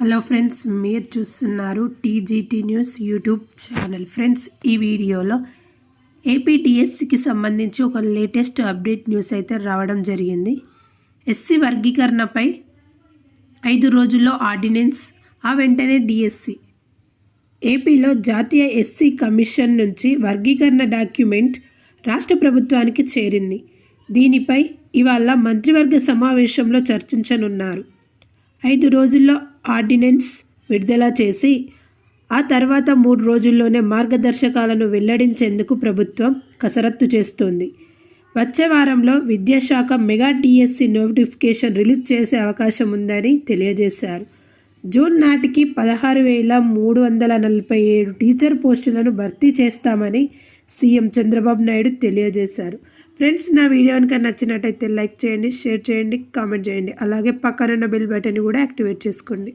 Hello friends మీరు చూస్తున్నారు TGT news YouTube channel. Friends ఈ వీడియోలో ఏపీటీఎస్సికి సంబంధించి ఒక లేటెస్ట్ అప్డేట్ న్యూస్ అయితే రావడం జరిగింది. ఎస్సీ వర్గీకరణపై ఐదు రోజుల్లో ఆర్డినెన్స్ ఆ వెంటనే డిఎస్సి. ఏపీలో జాతీయ ఎస్సీ కమిషన్ నుంచి వర్గీకరణ డాక్యుమెంట్ రాష్ట్ర ప్రభుత్వానికి చేరింది. దీనిపై ఇవాళ మంత్రివర్గ సమావేశంలో చర్చించనున్నారు. ఐదు రోజుల్లో ఆర్డినెన్స్ విడుదల చేసి ఆ తర్వాత మూడు రోజుల్లోనే మార్గదర్శకాలను వెల్లడించేందుకు ప్రభుత్వం కసరత్తు చేస్తోంది. వచ్చే వారంలో విద్యాశాఖ మెగా డిఎస్సి నోటిఫికేషన్ రిలీజ్ చేసే అవకాశం ఉందని తెలియజేశారు. జూన్ నాటికి పదహారు వేల మూడు వందల నలభై ఏడు టీచర్ పోస్టులను భర్తీ చేస్తామని సీఎం చంద్రబాబు నాయుడు తెలియజేశారు. ఫ్రెండ్స్ నా వీడియో కనుక నచ్చినట్టయితే లైక్ చేయండి షేర్ చేయండి కామెంట్ చేయండి. అలాగే పక్కనున్న బెల్ బటన్ కూడా యాక్టివేట్ చేసుకోండి.